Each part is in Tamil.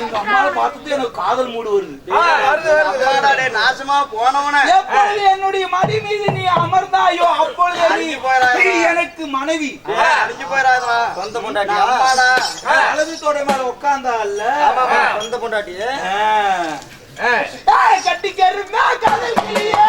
எங்க அம்மாவை பார்த்துட்டு எனக்கு காதல் மூடு வருது நாசமா போனவன. என்னுடைய மடி மீது நீ அமர்ந்தாயோ அப்பொழுது நீ எனக்கு மனைவி. அடிச்சு போயிடாதா சொந்த பொண்டாட்டியா? அம்மாடா அழகு தோட மேல உட்கார்ந்தா இல்ல? சொந்த பொண்டாட்டி கட்டிக்கருமே காதல் கிளியே.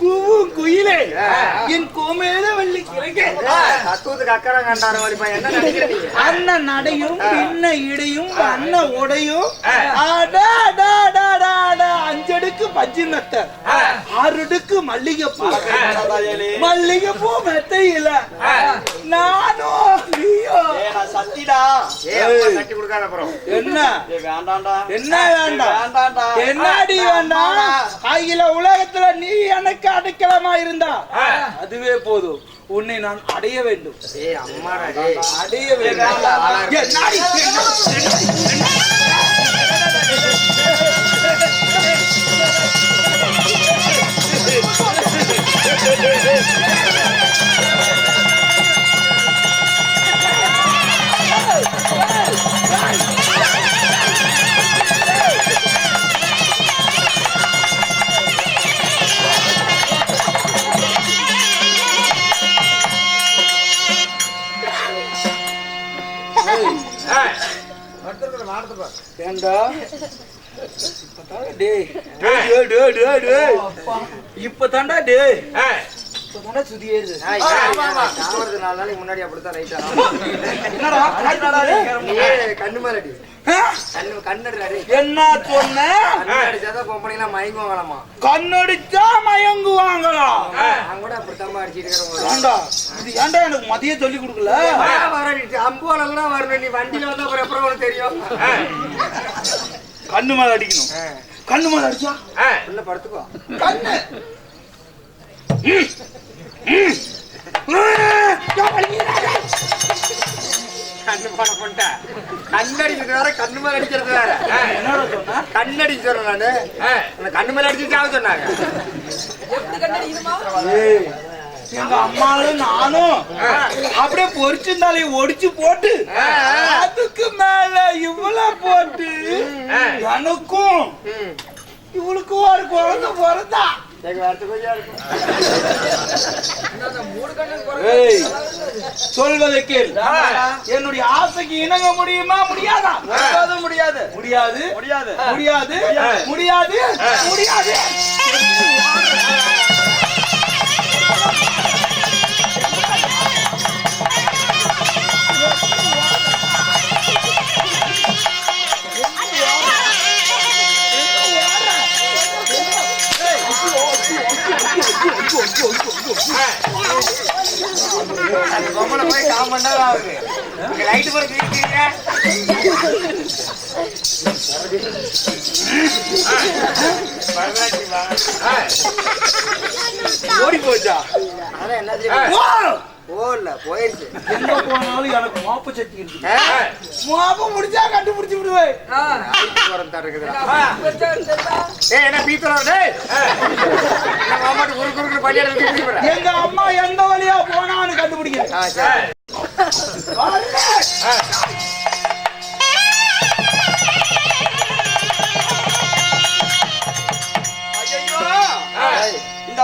கூவும் குயிலே. என் கோமேல வள்ளி தத்துவத்துக்கு அக்கறை கண்டாரு என்ன அண்ணன் நடையும் பின்ன இடையும் அண்ண உடையும். அஞ்சடுக்கு பஜ்ஜி மெத்த ஆறுடுக்கு மல்லிகைப்பூ. மல்லிகைப்பூ மெத்தையில. நானும் நீயோ. நான் சத்திடா. கட்டி கொடுக்காத அப்புறம். என்ன? என்ன வேண்டாம்? என்னடி வேண்டாம்? அகில உலகத்துல நீ எனக்கு அடைக்கலமா இருந்தா அதுவே போதும். உன்னை நான் அடைய வேண்டும். அடைய வேண்டும். ஏண்டா இப்பதான்டா டேய் டேய், டேய், டேய், டேய், டேய். இப்பதான்டா டேய் இப்பதான்டா சுதி ஏறுது நாலு நாளைக்கு முன்னாடி அப்படித்தான் ரைட்டா என்னடா கண்ணு மேல என்ன சொன்ன? மயங்குவாங்களாமா? கண்ணடிச்சா மயங்குவாங்களா? நான் கூட அப்படித்தாம்மா அடிச்சிட்டு இருக்கிறேன் இது ஏன்டா எனக்கு மதிய சொல்லி கொடுக்கல? அம்போல கூட வரணும். நீ வண்டியில வந்தா அப்புறம் உனக்கு தெரியும்? கண்ணு மேல அடிக்கணும். கண்ணு மேல அடிச்சா? உள்ள படுத்துக்கோ. கண்ணு! கண்ணு போன பண்ணிட்ட கண்ணு அடிக்கிறது வேற கண்ணு மேல அடிக்கிறது வேற. என்னடா சொன்ன? கண்ணு அடிக்க சொல்றேன் நானு. கண்ணு மேல அடிச்சு சாவ சொன்னாங்க எங்க அம்மாவும் நானும் அப்படியே பொரிச்சிருந்தாலே ஒடிச்சு போட்டு அதுக்கு மேல இவ்வளவு போட்டு எனக்கும். இவளுக்கும் ஒரு குழந்தை பிறந்தா. சொல்வதை கேள் என்னுடைய ஆசைக்கு இணங்க முடியுமா? முடியாதா? முடியாது முடியாது? முடியாது. முடியாது. முடியாது. முடியாது. போய் கால் மணி நேரம் ஆகுது ஓடி போச்சா அதான் என்ன போகல போயிருச்சு எங்க போனாலும் எனக்கு மாப்பு சக்தி இருக்கு? மாப்பு முடிச்சா கண்டுபிடிச்சு விடுவேன். ஏய், என்ன பீத்தலாம் டேய். குறு குறுக்கு போறேன். எங்க அம்மா எந்த வழியா போனான்னு கண்டுபிடிக்கிறேன்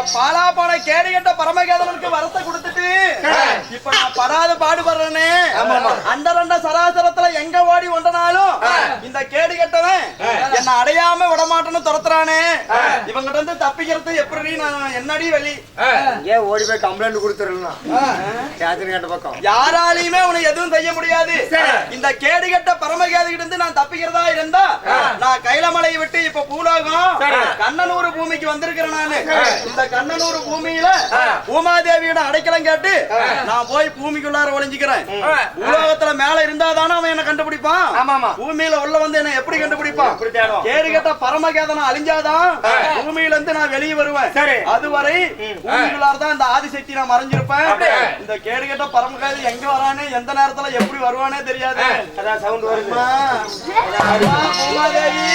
இந்த பாலாபான கேடு கட்ட பரமகேதவனுக்கு வரத்தை கொடுத்துட்டு இப்ப நான் படாத பாடுபடுறேனே. அந்த ரெண்ட சராசரத்துல எங்க ஓடி ஒன்றனாலும் இந்த கேடு கட்டவன் என்ன அடையாம விடமாட்டேன்னு துரத்துறானே. இவங்கிட்ட இருந்து தப்பிக்கிறது எப்படி? நான் என்னடி வழி? ஏன் ஓடி போய் கம்ப்ளைண்ட் கொடுத்துடலாம் கேத்தரின் கட்ட பக்கம். யாராலையுமே உனக்கு எதுவும் செய்ய முடியாது. இந்த கேடு கட்ட பரமகேது கிட்ட இருந்து நான் தப்பிக்கிறதா இருந்தா நான் கைலமலையை விட்டு இப்ப பூலோகம் கண்ணனூர் பூமிக்கு வந்திருக்கிறேன் நானு. இந்த கண்ணனூர் பூமியில பூமாதேவியோட அடைக்கலம் கேட்டு நான் போய் பூமிக்குள்ளார ஒளிஞ்சுக்கிறேன். பூலோகத்துல மேல இருந்தாதானே அவன் என்ன கண்டுபிடிப்பான்? ஆமா பூமியில உள்ள வந்து என்ன எப்படி கண்டுபிடிப்பான்? கேடு கட்ட பரமகேதனை அழிஞ்சாதான் பூமியில இருந்து நான் வெளியே வருவேன். சரி. அதுவரை பூமிக்குள்ளார தான் இந்த ஆதிசக்தி நான் மறைஞ்சிருப்பேன்? இந்த கேடு கட்ட பரமகேது எங்க வரானே எந்த நேரத்துல எப்படி வருவானே தெரியாது. அதான் சவுண்ட் அம்மா, பூமாதேவி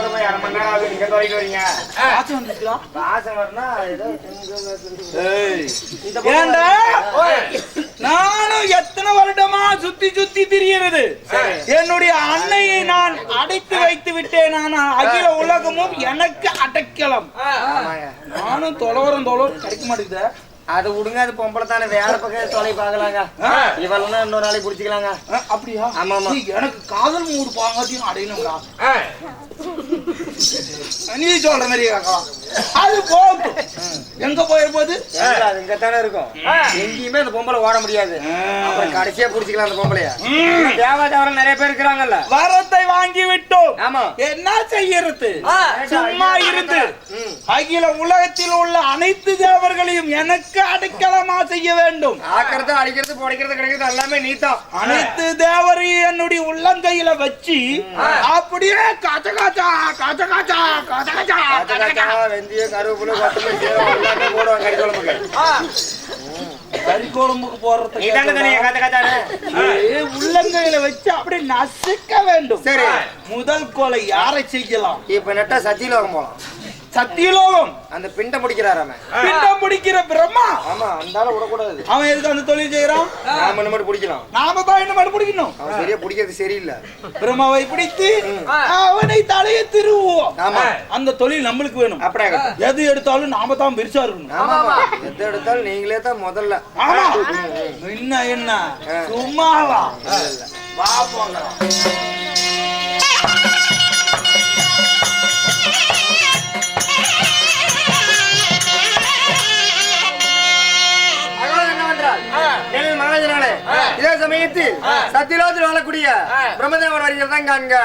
ஏங்க, பொம்பளை போய் அரை மணி நேரம் ஆகுது. நீங்க எங்க வரைக்கும் வரீங்க? ஆச்சு வந்துருச்சுடா. பாசம் வரனா ஏதோ ஏண்டா? நானும் எத்தனை வருடமா சுத்தி சுத்தி திரிகிறது என்னுடைய அன்னையை நான் அடைத்து வைத்து விட்டேன். நான் அகில உலகமும் எனக்கு அடைக்கலம். நானும் தொலைவரம் தொலைவரம் கிடைக்க மாட்டேங்குது. அது விடுங்க அது பொம்பளை தானே. வேற பக்கம் தொலை பார்க்கலாங்க. இவெல்லாம் இன்னொரு நாளைக்கு பிடிச்சிக்கலாங்க. அப்படியா? ஆமா, எனக்கு காதல் மூடு பாங்காட்டியும் அடையணும்டா. நீ சொல்ற மாதிரி கேட்கலாம் அது போகட்டும் எங்க போயிருப்போது? இங்க தானே இருக்கும். எங்கேயுமே அந்த பொம்பளை ஓட முடியாது. அப்புறம் கடைசியா பிடிச்சிக்கலாம் அந்த பொம்பளைய. தேவாதாரம் நிறைய பேர் இருக்கிறாங்கல்ல. வரத்தை வாங்கி விட்டோம். ஆமா. என்ன செய்யறது? சும்மா இருந்து. அகில உலகத்தில் உள்ள அனைத்து தேவர்களையும் எனக்கு அடைக்கலமா செய்ய வேண்டும். ஆக்கிறது அடிக்கிறது புடைக்கிறது கிடைக்கிறது எல்லாமே நீதான். அனைத்து தேவரையும் என்னுடைய உள்ளங்கையில வச்சு அப்படியே காச்ச காச்சா காச்ச வெந்தயம் கருவேப்பிலை கொத்தமல்லி எல்லாமே போடுவாங்க கறி குழம்புக்கு. கறி குழம்புக்கு போடுறது உள்ளங்கையில வச்சு அப்படியே நசுக்க வேண்டும். சரி. முதல் கொலை யாரை செய்யலாம்? இப்ப நெட்டா சத்தியலோகம் போலாம். சத்தியலோகம். அந்த பிண்டை முடிக்கிறாராம பிண்டம் பிடிக்கிற பிரம்மா. ஆமா அந்த ஆளை விடக்கூடாது அவன் எதுக்கு அந்த தொழில் செய்யறான் நாம இந்த மாதிரி பிடிக்கலாம். நாம தான் என்ன பண்ண பிடிக்கணும். அவன் சரியா பிடிக்கிறது சரியில்லை. பிரம்மாவை பிடித்து அவனை தலையை திருவுவோம். ஆமா. அந்த தொழில் நம்மளுக்கு வேணும். அப்படியே எது எடுத்தாலும் நாம தான் பெருசா இருக்கணும். ஆமா எதை எடுத்தாலும் நீங்களே தான் முதல்ல. ஆமா. என்ன? என்ன சும்மாவா? வா போகலாம் மகாஜனாலே, இதே சமயத்தில் சத்தியலோகத்தில் வாழக்கூடிய பிரம்மதேவர் வருகிறது தான் காண்க.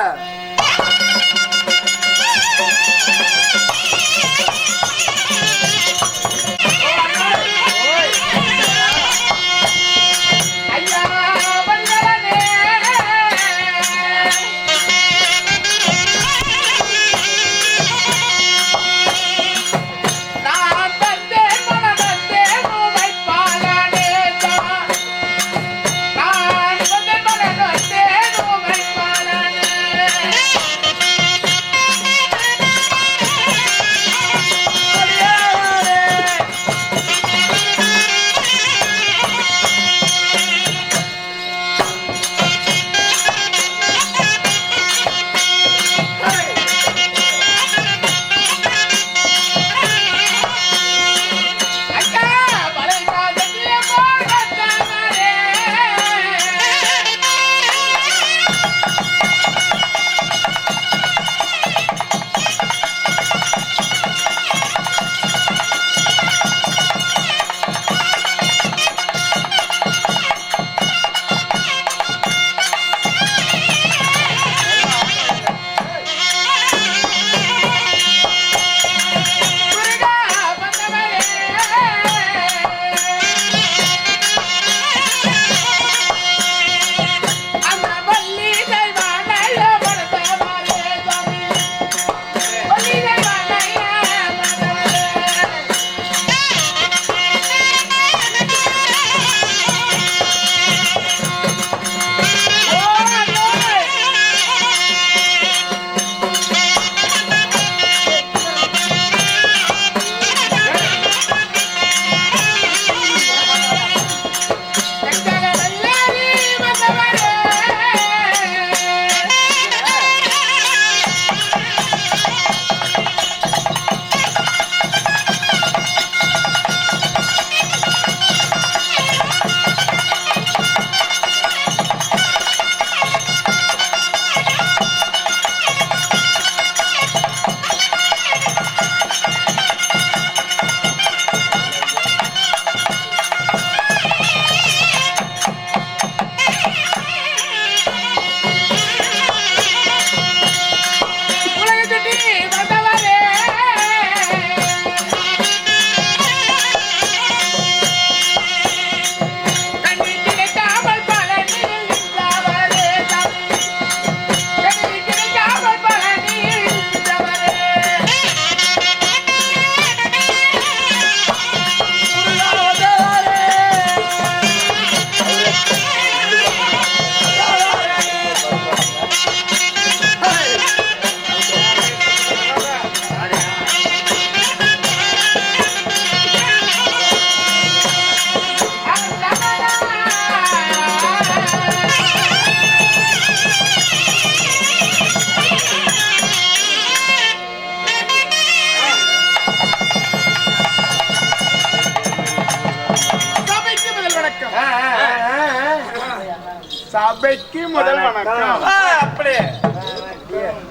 சபைக்கு முதல் வணக்கம். அப்படியே.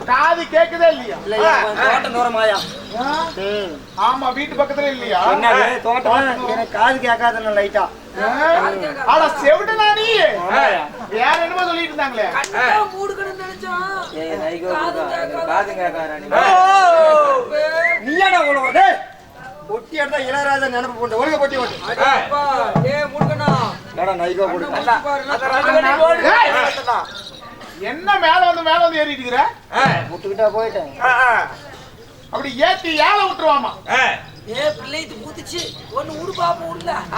காது கேக்குதா இல்லையா? தோட்டம் தூரமாயா? ஆமா வீட்டு பக்கத்துல இல்லையா? என்னது தோட்டம் எனக்கு காது கேட்காதுன்னு லைட்டா. ஆ? ஆனா செவிட்டு நீ. வேற என்னமோ சொல்லிட்டு இருந்தாங்களே! நீயாடா உழவு ஒட்டி எடுத்தா இளையராஜா நினைப்பு போட்டு ஒழுங்க பொட்டி ஓட்டு போடு ஏய்! என்ன மேல வந்து மேல வந்து ஏறிட்டு இருக்கிற விட்டுக்கிட்டா போயிட்டேன். அப்படி ஏத்தி ஏல விட்டுருவாமா? ஆ.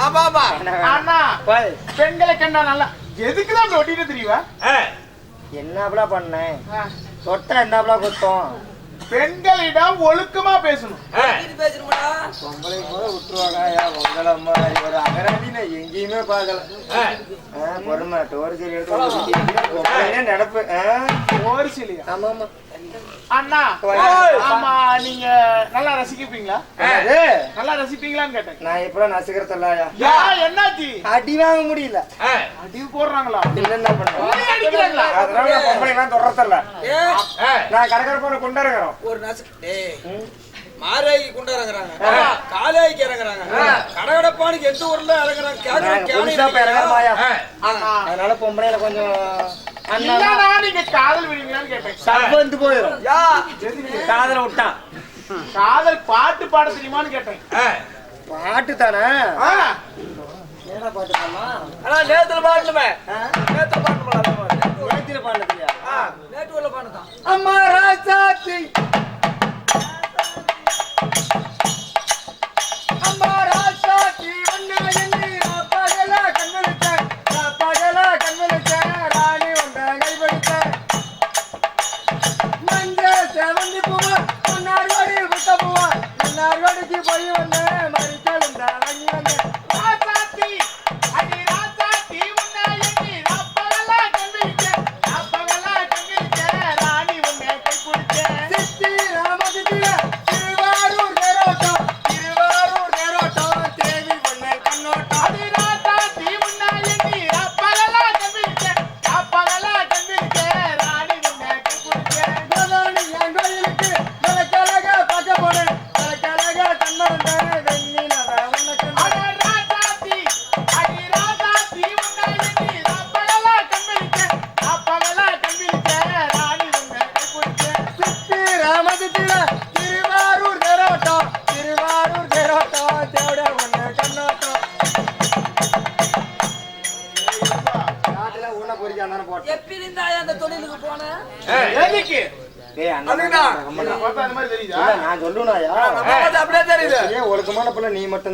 ஆமா ஆமா. அண்ணா போய் பெண்களை கண்டா நல்லா எதுக்குதான் அப்படி ஒட்டிட்டு தெரியவா? ஆ. என்னப்ல பண்ணேன் தொட்டா என்னப்ல குத்தம். பெண்களிடம் ஒழுக்கமா பேசணும். பொம்பளை கூட விட்டுருவாங்க மாதிரி ஒரு அகராதி நான் எங்கேயுமே பார்க்கல. பொறுமை. டோர் சரி எடுத்து நடப்பு ஆ? ஒரு சிலையா ஆமா ஆமா அண்ணா. ஆமா நீங்க நல்லா ரசிக்கப்பீங்களா என்னது? நல்லா ரசிப்பீங்களான்னு கேட்டேன். நான் இப்ப நசுக்கிறதில்லயா யா என்னாச்சு? அடி வாங்க முடியல. அடி போடுறாங்களா? என்ன பண்ண? உன்னை அடிக்கிறாங்களா? அதனால பொம்பளை எல்லாம் தொடரத்தில்ல. நான் கடற்கரை போன கொண்டாடுறோம் ஒரு நசு டேய் மாராய்க்கு கொண்டு இறங்குறாங்க காலாய்க்கு இறங்குறாங்க. கடகடப்பானுக்கு எந்த ஊர்ல இறங்குறாங்க? அதனால பொம்பளையில கொஞ்சம் நீங்க காதல் விடுவீங்களான்னு கேட்டேன். வந்து போயிடும் யா. காதல விட்டான் காதல் பாட்டு பாட தெரியுமான்னு கேட்டேன். பாட்டு தானே? என்ன பாட்டு ஆனா நேத்துல பாடணுமே. நேத்துல அதே மாதிரி ஏத்திர பாடலையா நேற்று பாடுதான் அம்மா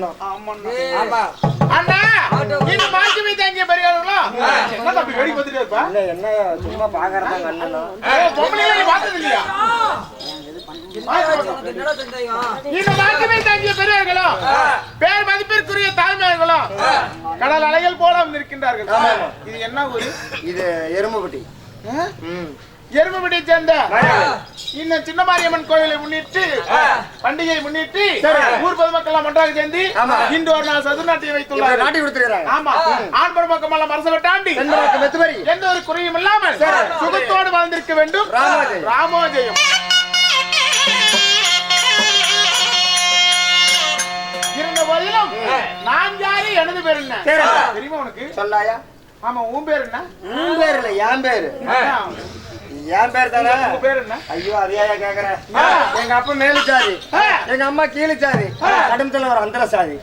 மட்டும்தான் ஆமா. அண்ணா, வைத்த இங்கே பெரியவர்களா? என்ன தம்பி வெடி பார்த்துட்டே இருப்பா? இல்ல என்ன சும்மா பாக்குறதாங்க அண்ணனா ஏய், பொம்பளைங்களை நீ பார்த்தது இல்லையா? பெரியவர்களா? பேர் மதிப்பிற்குரிய தாய்மார்களா? கடல் அலைகள் போல வந்திருக்கின்றார்கள் இது என்ன ஊரு? இது எறும்புப்பட்டி எருமைப்பட்டியை சேர்ந்த. இந்த சின்ன மாரியம்மன் கோயிலை முன்னிட்டு பண்டிகையை முன்னிட்டு. ஊர் பொதுமக்கள் எல்லாம் ஒன்றாக சேர்ந்து. இன்று ஒரு நாள் சதுர்நாட்டியம் வைத்துள்ளார் நாட்டி கொடுத்துருக்காங்க ஆமா. ஆண் பெருமக்கள் எல்லாம் மரசலை தாண்டி எந்த ஒரு குறையும் இல்லாமல் சுகத்தோடு வாழ்ந்திருக்க வேண்டும். ராமோஜெயம். இருந்த போதிலும் நான் யாரு எனது பேர் என்ன. தெரியுமா உனக்கு? சொல்லாயா? ஆமா உன் பேர் என்ன? உன் பேர் இல்ல என் பேரு. என் பேர் தானே? பேர் என்ன? ஐயோ அதையா கேக்குறேன். எங்க அப்பா மேலு சாதி ஆ. எங்க அம்மா கீழு சாதி கடுமத்துல ஒரு அந்தர சாதி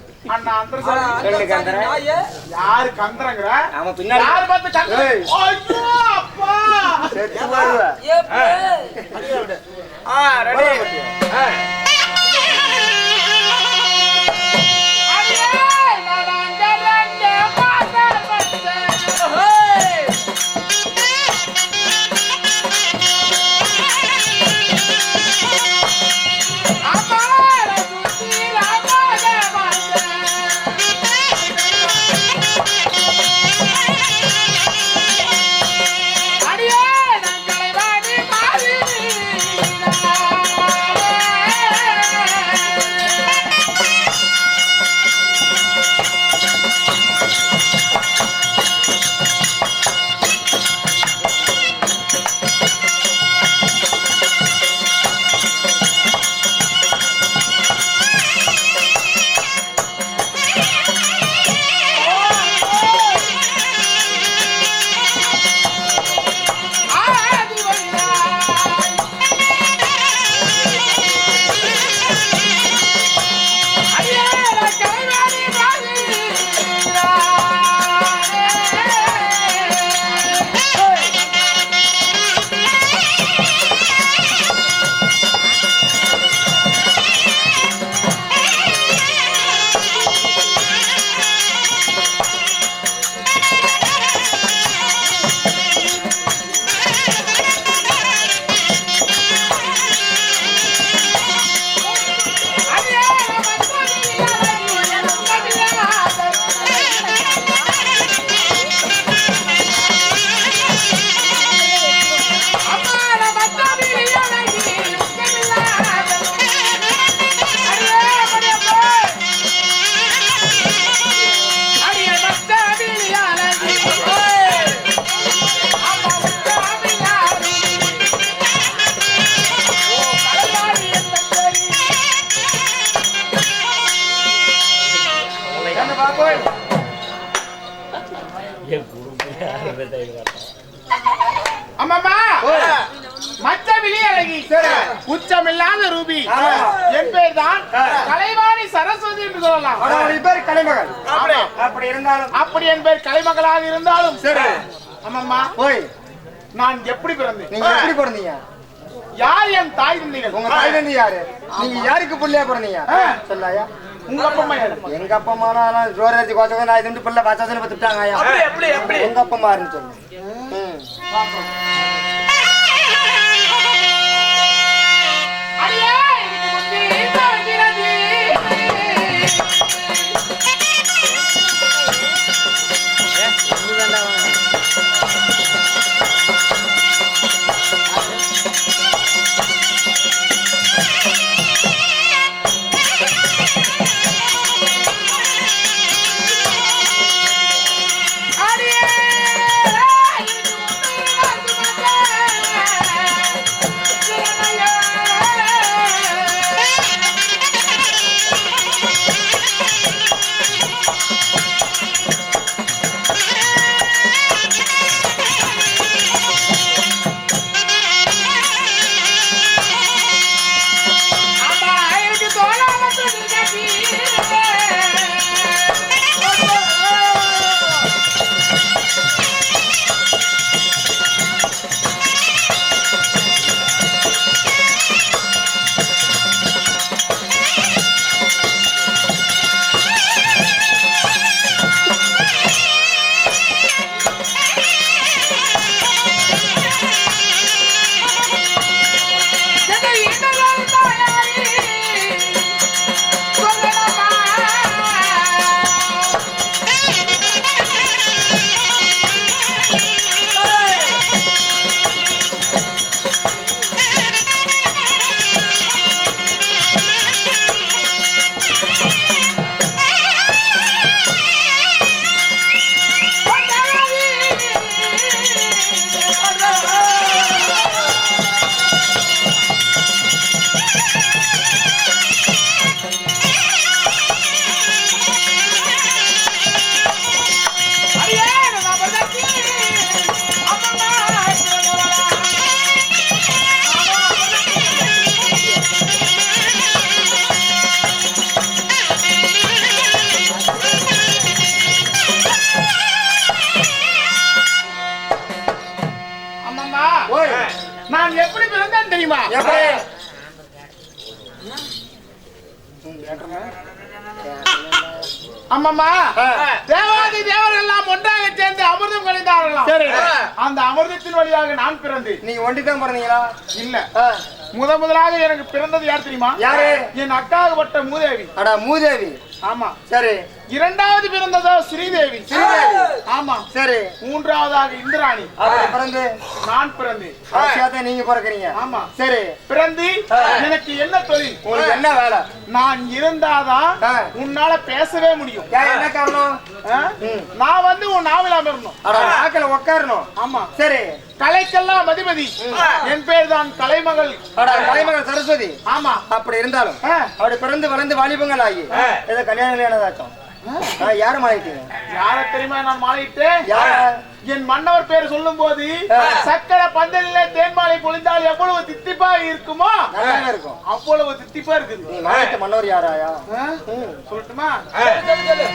யாரு கந்தரங்கிற? அவன் பின்னாடி. யாரு பார்த்து கந்தர ஏய். ஐயோ அப்பா! இருந்தாலும். அப்படி என் பேர் கலைமகளாக இருந்தாலும். சரி. அம்மம்மா போய். நான் எப்படி பிறந்தேன்? நீங்க எப்படி பிறந்தீங்க? யார் என் தாய் தந்தைகள்? உங்க தாய் தந்தை யாரு? நீங்க யாருக்கு பிள்ளையா பிறந்தீங்க. சொல்லாயா? உங்க அப்பா அம்மா? எங்க அப்பா அம்மா நான் ஜோர் அடிச்சு கோச்சவங்க நான் இது பிள்ளை பச்சாசன பத்துட்டாங்க உங்க அப்பா அம்மா சொல்லு. தெரியுமா? எப்படி அம்மம்மா ஆ. தேவாதி தேவர்கள் எல்லாம் ஒன்றாக சேர்ந்து அமிர்தம் கழிந்தார்களாம். சரி. அந்த அமிர்தத்தின் வழியாக நான் பிறந்தேன். நீங்க ஒண்டி தான் பிறந்தீங்களா? இல்ல. முத முதலாக எனக்கு பிறந்தது யார் தெரியுமா? யாரு? என் அக்காகப்பட்ட மூதேவி. அடா மூதேவி. ஆமா. சரி. இரண்டாவது பிறந்ததோ ஸ்ரீதேவி. ஆமா. சரி. மூன்றாவதாக இந்திராணி. பிறந்து நான் கடைசியாத்தான் நீங்க பிறக்குறீங்க. ஆமா. சரி. பிறந்து. எனக்கு என்ன தொழில்? உங்களுக்கு என்ன வேலை? நான் இருந்தாதான். உன்னால பேசவே முடியும். என்ன காரணம். நான் வந்து உன் நாவல் அட நாக்கில் உட்காரணும் ஆமா. சரி. கலைக்கெல்லாம் அதிபதி என் பேர் தான் கலைமகள் கலைமகள் சரஸ்வதி. ஆமா. அப்படி இருந்தாலும். அப்படி பிறந்து வளர்ந்து வாலிபங்கள் ஆகி ஏதோ கல்யாணம் கல்யாணதாச்சும் யாரு மாறிட்டீங்க யார தெரியுமா நான் மாலையிட்டேன்? யார? என் மன்னவர் பேர் சொல்லும் போது. சக்கர பந்தலிலே தேன்மாலை பொழிந்தால் எவ்வளவு தித்திப்பா இருக்குமோ? இருக்கும். அவ்வளவு தித்திப்பா இருக்குது. மன்னவர் யாராயா. சொல்லட்டுமா? சொல்லு, சொல்லு, சொல்லு.